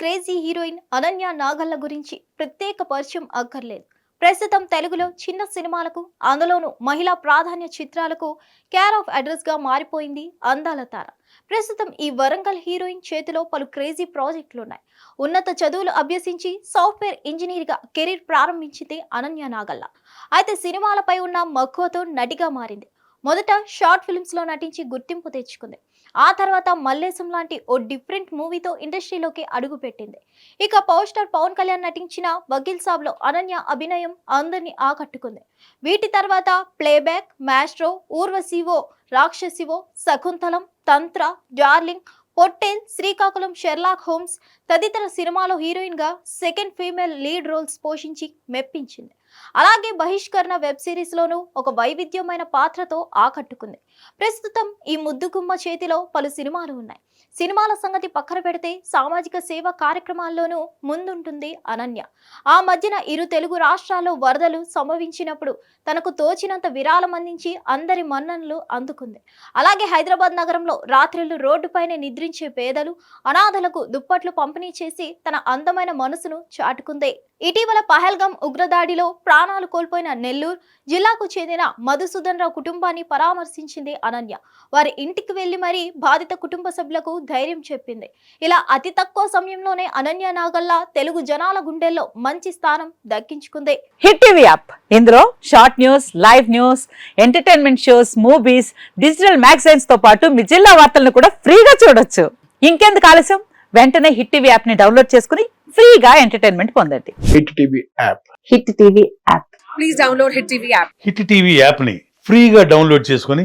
Crazy heroine Ananya Nagalla గురించి ప్రత్యేక పరిచయం అక్కర్లేదు. ప్రస్తుతం తెలుగులో చిన్న సినిమాలకు అందులోనూ మహిళా ప్రాధాన్య చిత్రాలకు కేర్ ఆఫ్ అడ్రస్గా మారిపోయింది అందాల తార. ప్రస్తుతం ఈ వరంగల్ హీరోయిన్ చేతిలో పలు క్రేజీ ప్రాజెక్టులు ఉన్నాయి ఉన్నత చదువులు అభ్యసించి సాఫ్ట్వేర్ ఇంజనీర్గా కెరీర్ ప్రారంభించింది అనన్య నాగల్ల. అయితే సినిమాలపై ఉన్న మక్కువతో నటిగా మారింది. మొదట షార్ట్ ఫిల్మ్స్లో నటించి గుర్తింపు తెచ్చుకుంది. ఆ తర్వాత మల్లేశం లాంటి ఓ డిఫరెంట్ మూవీతో ఇండస్ట్రీలోకి అడుగుపెట్టింది. ఇక పవర్ స్టార్ పవన్ కళ్యాణ్ నటించిన వకీల్ సాబ్లో అనన్య అభినయం అందరినీ ఆకట్టుకుంది. వీటి తర్వాత playback Maestro Urvasivo Rakshasivo Shaakuntalam Tantra Darling Pottel Srikakulam Sherlock Holmes తదితర సినిమాలో హీరోయిన్గా సెకండ్ ఫీమేల్ లీడ్ రోల్స్ పోషించి మెప్పించింది. అలాగే బహిష్కరణ వెబ్ సిరీస్ లోనూ ఒక వైవిధ్యమైన పాత్రతో ఆకట్టుకుంది. ప్రస్తుతం ఈ ముద్దుగుమ్మ చేతిలో పలు సినిమాలు ఉన్నాయి. సినిమాల సంగతి పక్కన పెడితే సామాజిక సేవ కార్యక్రమాల్లోనూ ముందుంటుంది అనన్య. ఆ మధ్యన ఇరు తెలుగు రాష్ట్రాల్లో వరదలు సంభవించినప్పుడు తనకు తోచినంత విరాళం అందించి అందరి మన్ననలు అందుకుంది. అలాగే హైదరాబాద్ నగరంలో రాత్రులు రోడ్డుపైనే నిద్రించే పేదలు అనాథలకు దుప్పట్లు పంపిణీ చేసి తన అందమైన మనసును చాటుకుందే. ఇటీవల పహల్గాం ఉగ్రదాడిలో ప్రాణాలు కోల్పోయిన నెల్లూరు జిల్లాకు చెందిన మధుసూదన్ రావు కుటుంబాన్ని పరామర్శించింది అనన్య. వారి ఇంటికి వెళ్ళి మరీ బాధిత కుటుంబ సభ్యులకు ధైర్యం చెప్పింది. ఇలా అతి తక్కువ సమయంలోనే అనన్య నాగల్లా తెలుగు జనాల గుండెల్లో మంచి స్థానం దక్కించుకుంది. Hit TV app. ఇందులో short news live news entertainment shows movies digital మ్యాగజైన్స్తో పాటు మీ జిల్లా వార్తలను కూడా ఫ్రీగా చూడొచ్చు. ఇంకెందుకు ఆలస్యం? వెంటనే హిట్ టీవీ యాప్ని డౌన్లోడ్ చేసుకుని ఫ్రీగా ఎంటర్టైన్మెంట్ పొందండి. Hit TV app. Hit TV app. Please download Hit TV app. Hit TV యాప్ని ఫ్రీగా డౌన్లోడ్ చేసుకొని